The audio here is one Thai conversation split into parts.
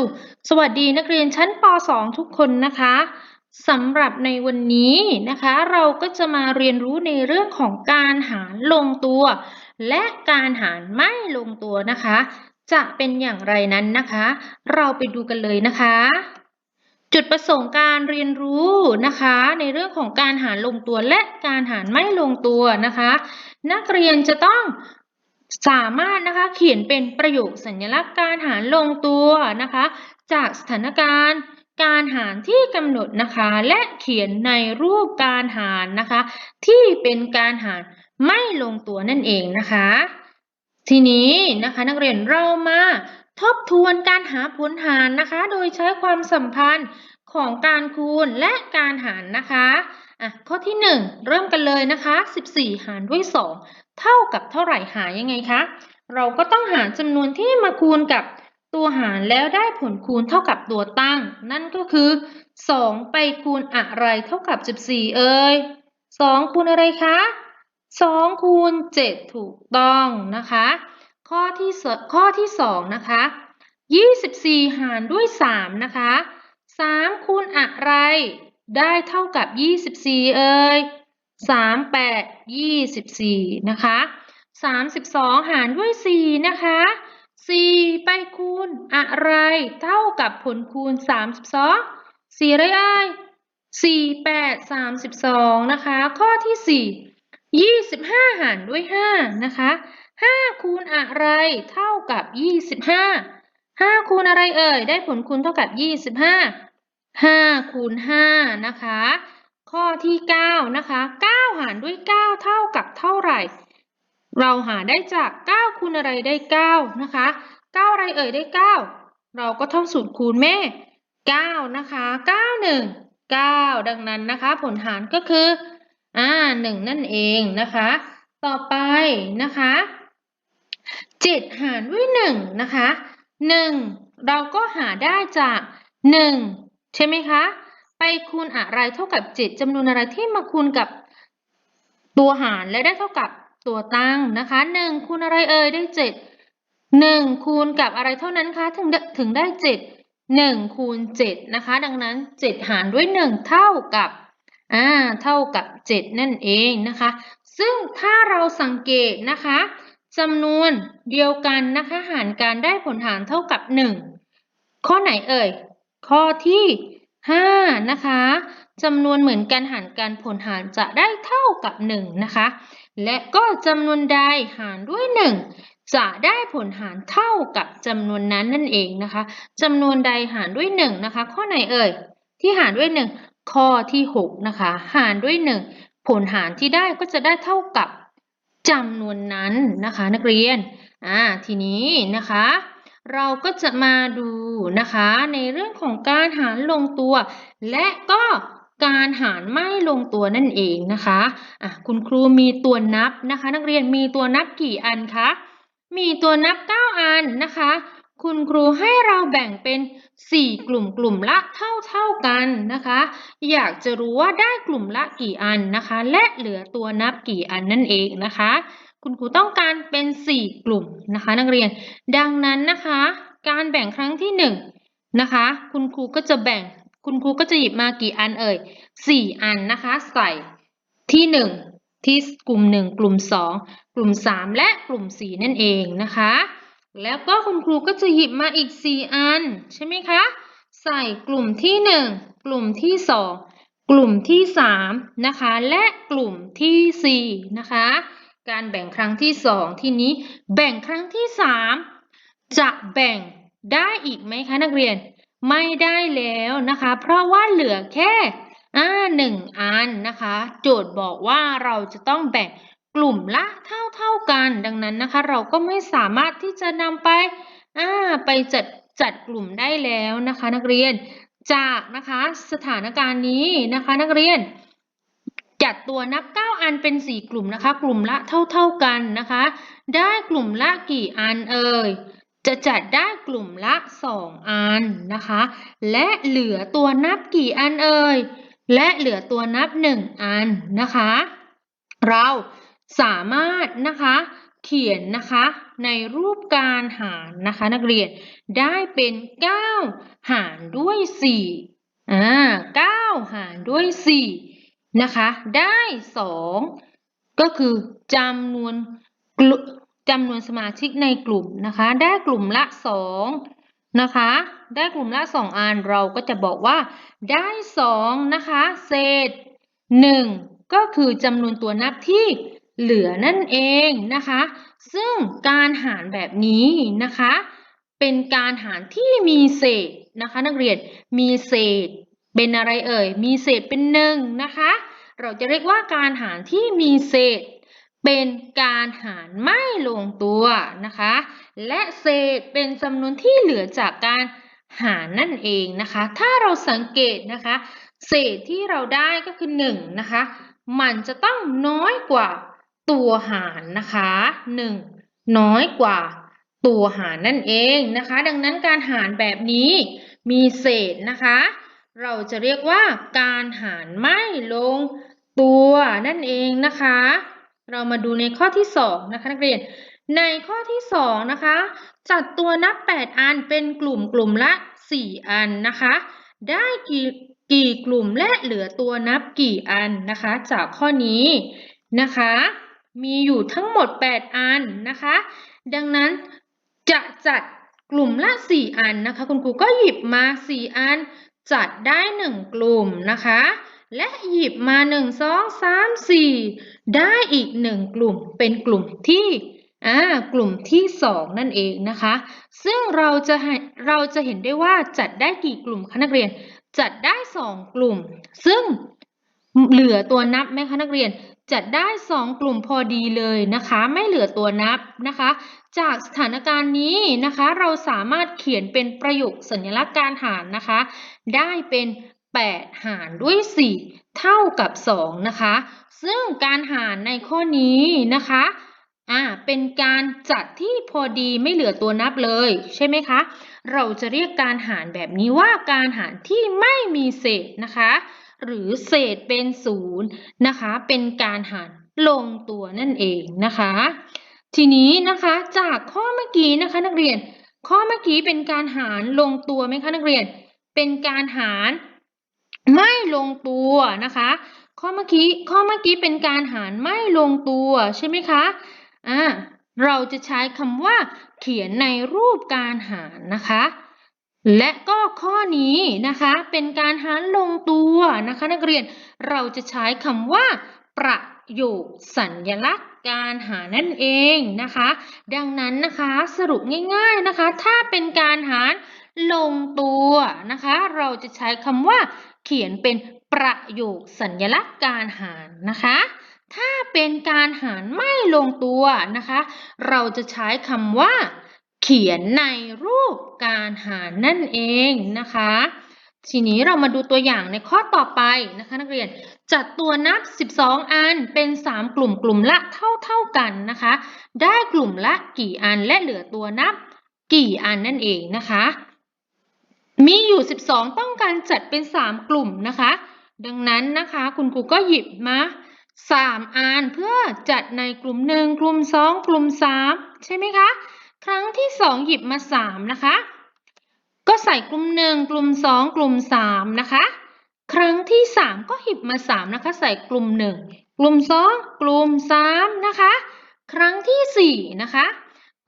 ุสวัสดีนักเรียนชั้นป .2 ทุกคนนะคะสำหรับในวันนี้นะคะ เราก็จะมาเรียนรู้ในเรื่องของการหารลงตัว และการหารไม่ลงตัวนะคะ จะเป็นอย่างไรนั้นนะคะ เราไปดูกันเลยนะคะ จุดประสงค์การเรียนรู้นะคะ ในเรื่องของการหารลงตัวและการหารไม่ลงตัวนะคะ นักเรียนจะต้อง สามารถนะคะเขียนเป็นประโยคสัญลักษณ์การหารลงตัวนะคะ จากสถานการณ์การหารที่กำหนดนะคะ และเขียนในรูปการหารนะคะ ที่เป็นการหารไม่ลงตัวนั่นเองนะคะ ทีนี้นะคะนักเรียนเรามาทบทวนการหาผลหารนะคะ โดยใช้ความสัมพันธ์ของการคูณและการหารนะคะอะข้อที่ 1 เริ่มกันเลยนะคะ 14 หารด้วย 2 เท่ากับเท่าไหร่หายังไงคะ เราก็ต้องหารจำนวนที่มาคูณกับตัวหารแล้วได้ผลคูณเท่ากับตัวตั้ง นั่นก็คือ 2 ไปคูณอะไรเท่ากับ 14 เอ่ย2คูณอะไรคะ 2 คูณ 7 ถูกต้องนะคะ ข้อที่ข้อที่ 2 นะคะ 24 หารด้วย 3 นะคะ 3 คูณอะไร ได้เท่ากับ 24 เอ่ย สามแปดยี่สิบสี่นะคะสามสิบสองหารด้วยสี่นะคะสี่ไปคูณอะไรเท่ากับผลคูณสามสิบสองสี่ไรไอสี่แปดสามสิบสองนะคะ ข้อที่สี่ยี่สิบห้าหารด้วยห้านะคะห้าคูณอะไรเท่ากับยี่สิบห้าห้าคูณอะไรเอ่ย ได้ผลคูณเท่ากับยี่สิบห้าห้าคูณห้านะคะ ข้อที่ 9 นะคะ 9 หารด้วย 9 เท่ากับเท่าไหร่ เราหาได้จาก 9คูณอะไรได้ 9 นะคะ 9 อะไรเอ่ยได้ 9 เราก็ท่องสูตรคูณแม่ 9 นะคะ 9 1 9 ดังนั้นนะคะ ผลหารก็คือ อ่า 1 นั่นเองนะคะ ต่อไปนะคะ 7 หารด้วย 1 นะคะ 1 เราก็หาได้จาก 1 ใช่ไหมคะ ไปคูณอะไรเท่ากับ 7จำนวนอะไรที่มาคูณกับตัวหารและได้เท่ากับตัวตั้งนะคะ 1 คูณอะไรเอ่ยได้ 7 1 คูณกับอะไรเท่านั้นคะถึงถึงได้ 7 1 คูณ 7 นะคะ ดังนั้น 7 หารด้วย 1 เท่ากับอ่าเท่ากับ 7 นั่นเองนะคะ ซึ่งถ้าเราสังเกตนะคะจำนวนเดียวกันนะคะ หารการได้ผลหารเท่ากับ 1 ข้อไหนเอ่ย ข้อที่ 5นะคะจำนวนเหมือนกันหารการผลหารจะได้เท่ากับ 1 นะคะ และก็จำนวนใดหารด้วย 1 จะได้ผลหารเท่ากับจำนวนนั้นนั่นเองนะคะจำนวนใดหารด้วย 1 นะคะ ข้อไหนเอ่ย ที่หารด้วย 1 ข้อที่ 6 นะคะ หารด้วย 1 ผลหารที่ได้ก็จะได้เท่ากับจำนวนนั้นนะคะ นักเรียนอ่าทีนี้นะคะ เราก็จะมาดูนะคะในเรื่องของการหารลงตัว และก็การหารไม่ลงตัวนั่นเองนะคะะคุณครูมีตัวนับนะคะ นักเรียนมีตัวนับกี่อันคะ มีตัวนับ 9 อันนะคะ คุณครูให้เราแบ่งเป็น 4 กลุ่มกลุ่มละเท่าเท่ากันนะคะ อยากจะรู้ว่าได้กลุ่มละกี่อันนะคะ และเหลือตัวนับกี่อันนั่นเองนะคะ คุณครูต้องการเป็น 4 กลุ่มนะคะนักเรียน ดังนั้นนะคะ การแบ่งครั้งที่ 1 นะคะ คุณครูก็จะแบ่ง คุณครูก็จะหยิบมากี่อันเอ่ย 4 อันนะคะ ใส่ที่ 1 ที่กลุ่ม 1 กลุ่ม 2 กลุ่ม 3 และกลุ่ม 4 นั่นเองนะคะ แล้วก็คุณครูก็จะหยิบมาอีก 4 อัน ใช่ไหมคะ ใส่กลุ่มที่ 1 กลุ่มที่ 2 กลุ่มที่ 3 นะคะ และกลุ่มที่ 4 นะคะ การแบ่งครั้งที่2ทีนี้แบ่งครั้งที่3จะแบ่งได้อีกไหมคะนักเรียน ไม่ได้แล้วนะคะ เพราะว่าเหลือแค่อ่าหนึ่งอันนะคะ โจทย์บอกว่าเราจะต้องแบ่งกลุ่มละเท่าเท่ากัน ดังนั้นนะคะ เราก็ไม่สามารถที่จะนำไปอ่าไปจัดจัดกลุ่มได้แล้วนะคะ นักเรียนจากนะคะสถานการณ์นี้นะคะ นักเรียนจัดตัวนับันเป็น 4 กลุ่มนะคะ กลุ่มละเท่าเท่ากันนะคะ ได้กลุ่มละกี่อันเอ่ยจะจัดได้กลุ่มละ 2 อันนะคะ และเหลือตัวนับกี่อันเอ่ยและเหลือตัวนับ 1 อันนะคะ เราสามารถนะคะเขียนนะคะในรูปการหารนะคะนักเรียนได้เป็น 9 หารด้วย4อ่า9หารด้วย4 นะคะ ได้ 2 ก็คือจำนวนจำนวนสมาชิกในกลุ่มนะคะ ได้กลุ่มละ 2 นะคะ ได้กลุ่มละ 2 อันเราก็จะบอกว่า ได้ 2 นะคะ เศษ 1 ก็คือจำนวนตัวนับที่เหลือนั่นเองนะคะ ซึ่งการหารแบบนี้นะคะ เป็นการหารที่มีเศษนะคะ นักเรียนมีเศษ เป็นอะไรเอ่ย มีเศษเป็นหนึ่งนะคะ เราจะเรียกว่าการหารที่มีเศษ เป็นการหารไม่ลงตัวนะคะ และเศษเป็นจำนวนที่เหลือจากการหารนั่นเองนะคะ ถ้าเราสังเกตนะคะ เศษที่เราได้ก็คือ1นะคะ มันจะต้องน้อยกว่าตัวหารนะคะ 1 น้อยกว่าตัวหารนั่นเองนะคะ ดังนั้นการหารแบบนี้มีเศษนะคะ เราจะเรียกว่าการหารไม่ลงตัวนั่นเองนะคะ เรามาดูในข้อที่2นะคะนักเรียน ในข้อที่2นะคะ จัดตัวนับ 8 อันเป็นกลุ่มกลุ่มละ 4 อันนะคะ ได้กี่กี่กลุ่มและเหลือตัวนับกี่อันนะคะ จากข้อนี้นะคะ มีอยู่ทั้งหมด 8 อันนะคะ ดังนั้นจะจัดกลุ่มละ 4 อันนะคะ คุณครูก็หยิบมา 4 อัน จัดได้หนึ่งกลุ่มนะคะ และหยิบมาหนึ่งสองสามสี่ได้อีกหนึ่งกลุ่มเป็นกลุ่มที่อ่ากลุ่มที่สองนั่นเองนะคะ ซึ่งเราจะเราจะเห็นได้ว่าจัดได้กี่กลุ่มคะนักเรียน จัดได้สองกลุ่ม ซึ่งเหลือตัวนับไหมคะนักเรียน จัดได้ 2 กลุ่มพอดีเลยนะคะ ไม่เหลือตัวนับนะคะ จากสถานการณ์นี้นะคะ เราสามารถเขียนเป็นประโยคสัญลักษณ์การหารนะคะ ได้เป็น 8 หารด้วย 4 เท่ากับ 2 นะคะ ซึ่งการหารในข้อนี้นะคะอ่าเป็นการจัดที่พอดีไม่เหลือตัวนับเลยใช่ไหมคะ เราจะเรียกการหารแบบนี้ว่าการหารที่ไม่มีเศษนะคะ หรือเศษเป็นศูนย์นะคะ เป็นการหารลงตัวนั่นเองนะคะ ทีนี้นะคะจากข้อเมื่อกี้นะคะนักเรียน ข้อเมื่อกี้เป็นการหารลงตัวไหมคะนักเรียน เป็นการหารไม่ลงตัวนะคะ ข้อเมื่อกี้ข้อเมื่อกี้เป็นการหารไม่ลงตัวใช่ไหมคะอ่าเราจะใช้คำว่าเขียนในรูปการหารนะคะ และก็ข้อนี้นะคะเป็นการหารลงตัวนะคะ นักเรียนเราจะใช้คำว่า ประโยคสัญลักษณ์การหานั่นเองนะคะ ดังนั้นนะคะสรุปง่ายๆนะคะ ถ้าเป็นการหารลงตัวนะคะ เราจะใช้คำว่า เขียนเป็นประโยคสัญลักษณ์การหารนะคะ ถ้าเป็นการหารไม่ลงตัวนะคะ เราจะใช้คำว่า เขียนในรูปการหารนั่นเองนะคะ ทีนี้เรามาดูตัวอย่างในข้อต่อไปนะคะ นักเรียนจัดตัวนับ 12 อันเป็น 3 กลุ่มกลุ่มละเท่าๆกันนะคะ ได้กลุ่มละกี่อันและเหลือตัวนับกี่อันนั่นเองนะคะ มีอยู่ 12 ต้องการจัดเป็น 3 กลุ่มนะคะ ดังนั้นนะคะคุณครูก็หยิบมาสามอันเพื่อจัดในกลุ่มหนึ่งกลุ่มสองกลุ่มสามใช่ไหมคะ ครั้งที่สองหยิบมาสามนะคะ ก็ใส่กลุ่มหนึ่งกลุ่มสองกลุ่มสามนะคะ ครั้งที่สามก็หยิบมาสามนะคะ ใส่กลุ่มหนึ่งกลุ่มสองกลุ่มสามนะคะ ครั้งที่สี่นะคะ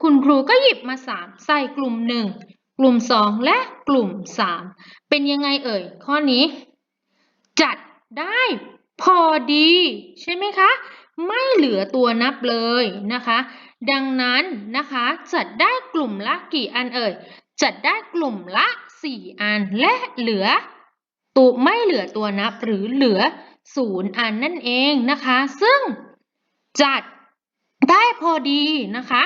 คุณครูก็หยิบมาสามใส่กลุ่มหนึ่งกลุ่มสองและกลุ่มสามเป็นยังไงเอ่ย ข้อนี้ จัดได้พอดี ใช่ไหมคะ ไม่เหลือตัวนับเลยนะคะ ดังนั้นนะคะจัดได้กลุ่มละกี่อันเอ่ย จัดได้กลุ่มละ 4 อันและเหลือตัวไม่เหลือตัวนับหรือเหลือศูนย์อันนั่นเองนะคะ ซึ่งจัดได้พอดีนะคะ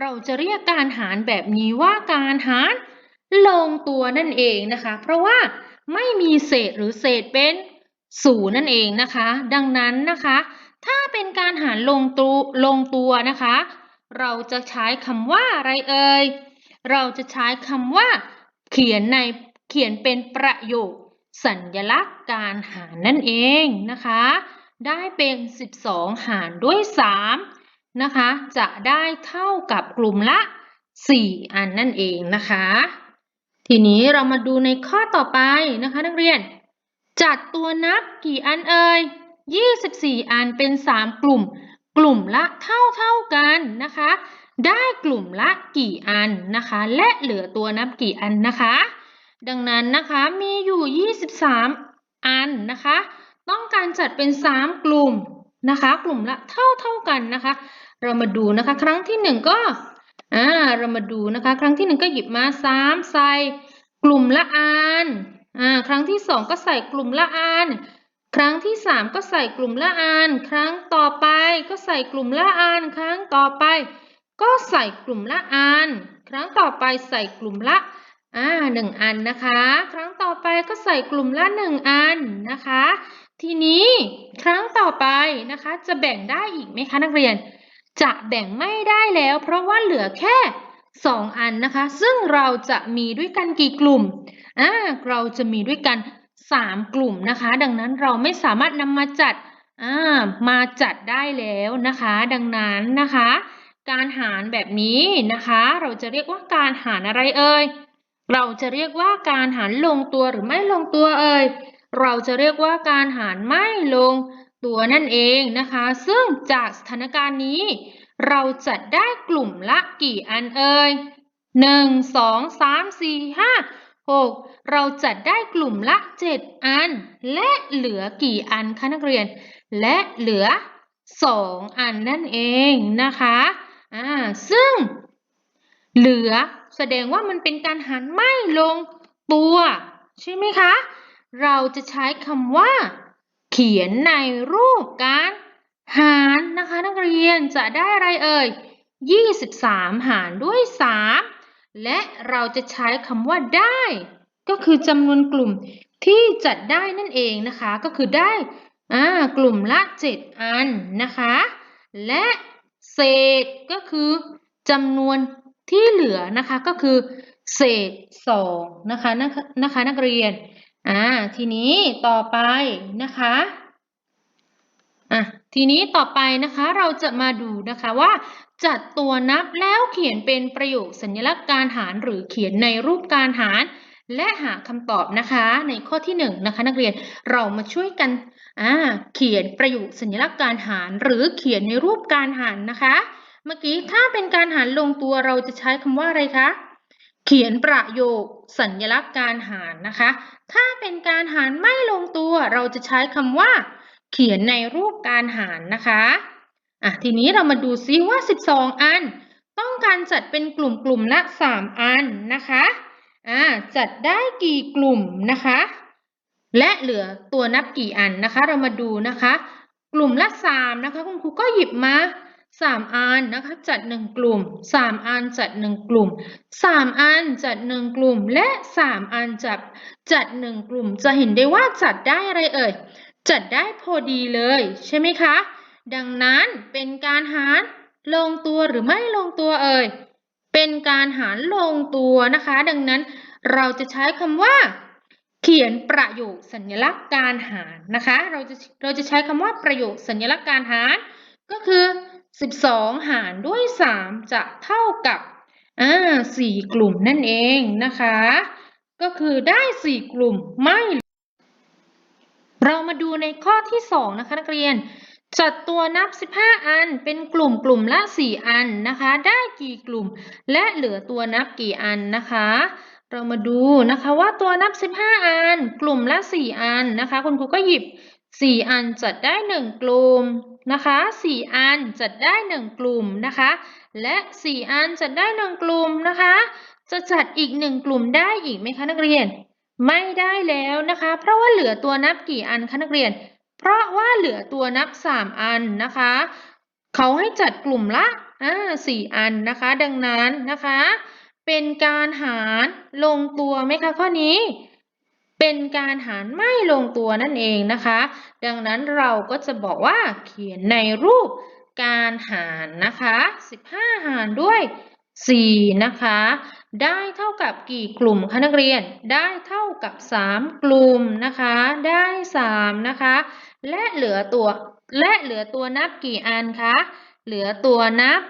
เราจะเรียกการหารแบบนี้ว่าการหารลงตัวนั่นเองนะคะ เพราะว่าไม่มีเศษหรือเศษเป็นศูนย์นั่นเองนะคะ ดังนั้นนะคะ ถ้าเป็นการหารลงตัวลงตัวนะคะ เราจะใช้คำว่าอะไรเอ่ย เราจะใช้คำว่า เขียนในเขียนเป็นประโยค สัญลักษณ์การหารนั่นเองนะคะ ได้เป็น 12 หารด้วย 3 นะคะ จะได้เท่ากับกลุ่มละ 4 อันนั่นเองนะคะ ทีนี้เรามาดูในข้อต่อไปนะคะ นักเรียน จัดตัวนับกี่อันเอ่ย 24 อันเป็น 3 กลุ่ม กลุ่มละเท่าเท่ากันนะคะ ได้กลุ่มละกี่อันนะคะ และเหลือตัวนับกี่อันนะคะ ดังนั้นนะคะมีอยู่ 23 อันนะคะ ต้องการจัดเป็น 3 กลุ่มนะคะ กลุ่มละเท่าเท่ากันนะคะ เรามาดูนะคะ ครั้งที่ 1 ก็อ่าเรามาดูนะคะ ครั้งที่ 1 ก็หยิบมา 3 ใส่กลุ่มละอันอ่าครั้งที่ 2 ก็ใส่กลุ่มละอัน ครั้งที่ 3 ก็ใส่กลุ่มละอันครั้งต่อไปก็ใส่กลุ่มละอันครั้งต่อไป ก็ใส่กลุ่มละอันครั้งต่อไปใส่กลุ่มละอ่าหนึ่งอันนะคะ ครั้งต่อไปก็ใส่กลุ่มละหนึ่งอันนะคะ ทีนี้ครั้งต่อไปนะคะ จะแบ่งได้อีกไหมคะนักเรียน จะแบ่งไม่ได้แล้ว เพราะว่าเหลือแค่2อันนะคะ ซึ่งเราจะมีด้วยกันกี่กลุ่มอ่าเราจะมีด้วยกัน 3 กลุ่มนะคะ ดังนั้นเราไม่สามารถนำมาจัดมาจัดได้แล้วนะคะ ดังนั้นนะคะ การหารแบบนี้นะคะ เราจะเรียกว่าการหารอะไรเอ่ยเราจะเรียกว่าการหารลงตัวหรือไม่ลงตัวเอ่ยเราจะเรียกว่าการหารไม่ลงตัวนั่นเองนะคะ ซึ่งจากสถานการณ์นี้ เราจัดได้กลุ่มละกี่อันเอ่ยหนึ่งสองสามสี่ห้า หกเราจัดได้กลุ่มละเจ็ดอัน และเหลือกี่อันคะนักเรียน และเหลือสองอันนั่นเองนะคะอ่าซึ่ง เหลือแสดงว่ามันเป็นการหารไม่ลงตัว ใช่ไหมคะ เราจะใช้คำว่า เขียนในรูปการหารนะคะ นักเรียนจะได้อะไรเอ่ย 23 หารด้วย 3 และเราจะใช้คำว่าได้ ก็คือจำนวนกลุ่มที่จัดได้นั่นเองนะคะ ก็คือได้อ่ากลุ่มละ 7 อันนะคะ และเศษก็คือจำนวนที่เหลือนะคะก็คือเศษสองนะคะนะคะนะคะนักเรียนอ่าทีนี้ต่อไปนะคะ อะทีนี้ต่อไปนะคะเราจะมาดูนะคะว่า จัดตัวนับแล้วเขียนเป็นประโยคสัญลักษณ์การหารหรือเขียนในรูปการหาร และหาคำตอบนะคะในข้อที่1นงนะคะนักเรียนเรามาช่วยกันอ่าเขียนประโยคสัญลักษณ์การหาร หรือเขียนในรูปการหารนะคะ เมื่อกี้ถ้าเป็นการหารลงตัวเราจะใช้คำว่าอะไรคะเขียนประโยคสัญลักษณ์การหารนะคะ ถ้าเป็นการหารไม่ลงตัวเราจะใช้คำว่า เขียนในรูปการหารนะคะอะทีนี้เรามาดูซิว่า 12 อัน ต้องการจัดเป็นกลุ่มกลุ่มละ 3 อันนะคะอ่าจัดได้กี่กลุ่มนะคะ และเหลือตัวนับกี่อันนะคะ เรามาดูนะคะ กลุ่มละ 3 นะคะ คุณครูก็หยิบมาสามอันนะคะจัดหนึ่งกลุ่มสามอันจัดหนึ่งกลุ่มสามอันจัดหนึ่งกลุ่ม และสามอันจัดจัดหนึ่งกลุ่ม จะเห็นได้ว่าจัดได้อะไรเอ่ย จัดได้พอดีเลยใช่ไหมคะ ดังนั้นเป็นการหารลงตัวหรือไม่ลงตัวเอ่ย เป็นการหารลงตัวนะคะ ดังนั้นเราจะใช้คำว่า เขียนประโยคสัญลักษณ์การหารนะคะ เราจะเราจะใช้คำว่าประโยคสัญลักษณ์การหาร ก็คือ 12 หารด้วย 3 จะเท่ากับอ่า4กลุ่มนั่นเองนะคะ ก็คือได้ 4 กลุ่มไม่ เรามาดูในข้อที่ 2 นะคะนักเรียน จัดตัวนับ 15 อันเป็นกลุ่มกลุ่มละ 4 อันนะคะ ได้กี่กลุ่ม และเหลือตัวนับกี่อันนะคะ เรามาดูนะคะว่าตัวนับ 15 อัน กลุ่มละ 4 อันนะคะ คุณครูก็หยิบ 4 อันจัดได้ 1 กลุ่มนะคะ 4 อันจัดได้ 1 กลุ่มนะคะ และ 4 อันจัดได้ 1 กลุ่มนะคะ จะจัดอีก 1 กลุ่มได้อีกไหมคะนักเรียน ไม่ได้แล้วนะคะ เพราะว่าเหลือตัวนับกี่อันคะนักเรียน เพราะว่าเหลือตัวนับ 3 อันนะคะ เขาให้จัดกลุ่มละอ่าสี่อันนะคะ ดังนั้นนะคะ เป็นการหารลงตัวไหมคะข้อนี้ เป็นการหารไม่ลงตัวนั่นเองนะคะ ดังนั้นเราก็จะบอกว่าเขียนในรูปการหารนะคะ 15 หารด้วย 4 นะคะ ได้เท่ากับกี่กลุ่มคะนักเรียน ได้เท่ากับ 3 กลุ่มนะคะ ได้ 3 นะคะ และเหลือตัวและเหลือตัวนับกี่อันคะ เหลือตัวนับ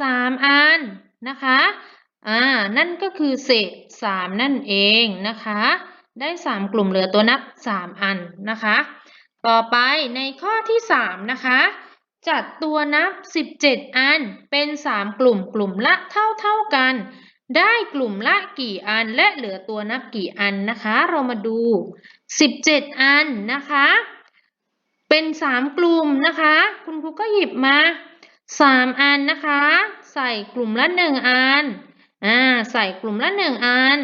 3 อันนะคะ อ่า นั่นก็คือเศษ 3 นั่นเองนะคะ ได้ 3 กลุ่มเหลือตัวนับ 3 อันนะคะ ต่อไปในข้อที่ 3 นะคะจัดตัวนับ 17 อัน เป็น 3 กลุ่ม กลุ่มละเท่าเท่ากัน ได้กลุ่มละกี่อันและเหลือตัวนับกี่อันนะคะ เรามาดู 17 อันนะคะ เป็น 3 กลุ่มนะคะ คุณครูก็หยิบมา 3 อันนะคะ ใส่กลุ่มละ 1 อันอ่าใส่กลุ่มละ 1 อัน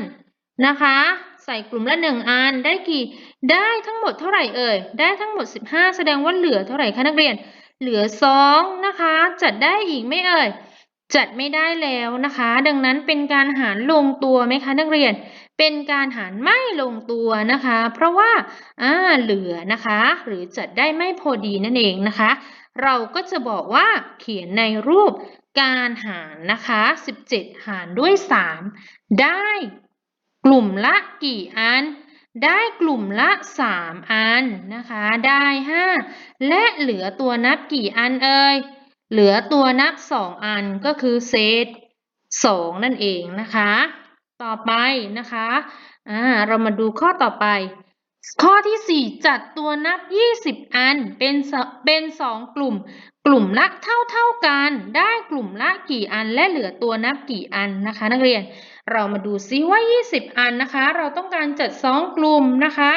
นะคะ ใส่กลุ่มละ 1 อันได้กี่ได้ทั้งหมดเท่าไหร่เอ่ยได้ทั้งหมด 15 แสดงว่าเหลือเท่าไหร่คะนักเรียน เหลือ 2 นะคะ จัดได้อีกไม่เอ่ย จัดไม่ได้แล้วนะคะ ดังนั้นเป็นการหารลงตัวไหมคะ นักเรียน เป็นการหารไม่ลงตัวนะคะ เพราะว่าอ่าเหลือนะคะ หรือจัดได้ไม่พอดีนั่นเองนะคะ เราก็จะบอกว่าเขียนในรูปการหารนะคะ 17 หารด้วย 3 ได้กลุ่มละกี่อัน ได้กลุ่มละ 3 อันนะคะ ได้ 5 และเหลือตัวนับกี่อันเอ่ย เหลือตัวนับ2อันก็คือเศษ2นั่นเองนะคะ ต่อไปนะคะอ่าเรามาดูข้อต่อไป ข้อที่ 4 จัดตัวนับ 20 อันเป็นเป็น 2 กลุ่ม กลุ่มละเท่าเท่ากัน ได้กลุ่มละกี่อันและเหลือตัวนับกี่อันนะคะ นักเรียนเรามาดูซิว่า 20 อันนะคะ เราต้องการจัด 2 กลุ่มนะคะ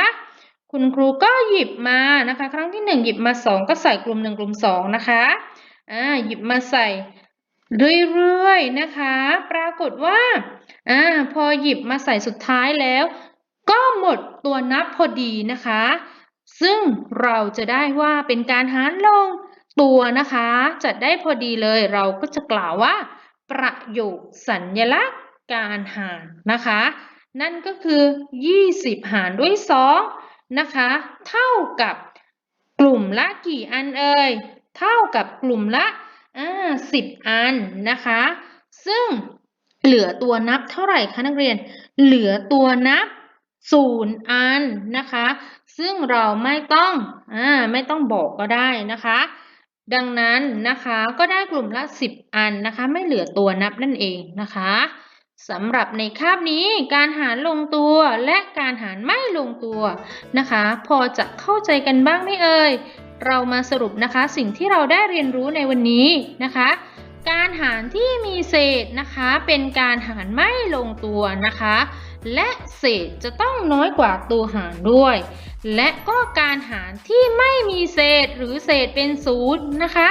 คุณครูก็หยิบมานะคะ ครั้งที่ 1 หยิบมา 2 ก็ใส่กลุ่ม 1 กลุ่ม 2 นะคะ อ่าหยิบมาใส่เรื่อยๆนะคะ ปรากฏว่าอ่าพอหยิบมาใส่สุดท้ายแล้ว ก็หมดตัวนับพอดีนะคะ ซึ่งเราจะได้ว่าเป็นการหารลงตัวนะคะ จัดได้พอดีเลยเราก็จะกล่าวว่า ประโยคสัญลักษณ์การหารนะคะ นั่นก็คือ 20 หารด้วย 2 นะคะ เท่ากับกลุ่มละกี่อันเอ่ย เท่ากับกลุ่มละอ่า10อันนะคะ ซึ่งเหลือตัวนับเท่าไหร่คะนักเรียน เหลือตัวนับ0อันนะคะ ซึ่งเราไม่ต้องอไม่ต้องบอกก็ได้นะคะ ดังนั้นนะคะก็ได้กลุ่มละ 10 อันนะคะ ไม่เหลือตัวนับนั่นเองนะคะสำหรับในคาบนี้การหารลงตัวและการหารไม่ลงตัวนะคะ พอจะเข้าใจกันบ้างไหมเอ่ย เรามาสรุปนะคะสิ่งที่เราได้เรียนรู้ในวันนี้นะคะ การหารที่มีเศษนะคะเป็นการหารไม่ลงตัวนะคะ และเศษจะต้องน้อยกว่าตัวหารด้วย และก็การหารที่ไม่มีเศษหรือเศษเป็นศูนย์นะคะ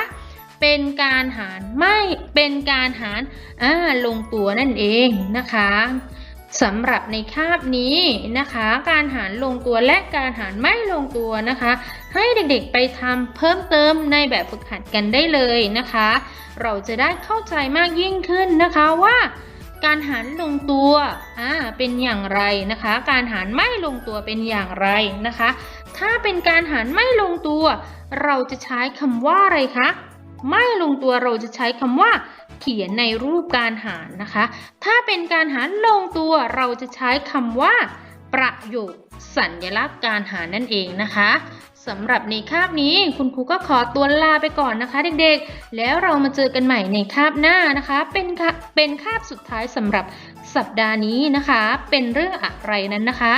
เป็นการหารไม่เป็นการหารอ่าลงตัวนั่นเองนะคะ สำหรับในคาบนี้นะคะ การหารลงตัวและการหารไม่ลงตัวนะคะ ให้เด็กๆไปทำเพิ่มเติมในแบบฝึกหัดกันได้เลยนะคะ เราจะได้เข้าใจมากยิ่งขึ้นนะคะว่าการหารลงตัวอ่าเป็นอย่างไรนะคะ การหารไม่ลงตัวเป็นอย่างไรนะคะ ถ้าเป็นการหารไม่ลงตัว เราจะใช้คำว่าอะไรคะ ไม่ลงตัวเราจะใช้คำว่า เขียนในรูปการหารนะคะ ถ้าเป็นการหารลงตัวเราจะใช้คำว่า ประโยคสัญลักษณ์การหารนั่นเองนะคะสำหรับในคาบนี้คุณครูก็ขอตัวลาไปก่อนนะคะเด็กๆ แล้วเรามาเจอกันใหม่ในคาบหน้านะคะ เป็นเป็นคาบสุดท้ายสำหรับสัปดาห์นี้นะคะ เป็นเรื่องอะไรนั้นนะคะ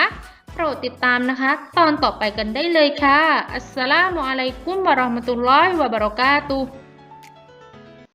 โปรดติดตามนะคะ ตอนต่อไปกันได้เลยค่ะ อัสสลามุอะลัยกุมวะราะห์มะตุลลอฮิวะบะเราะกาตุ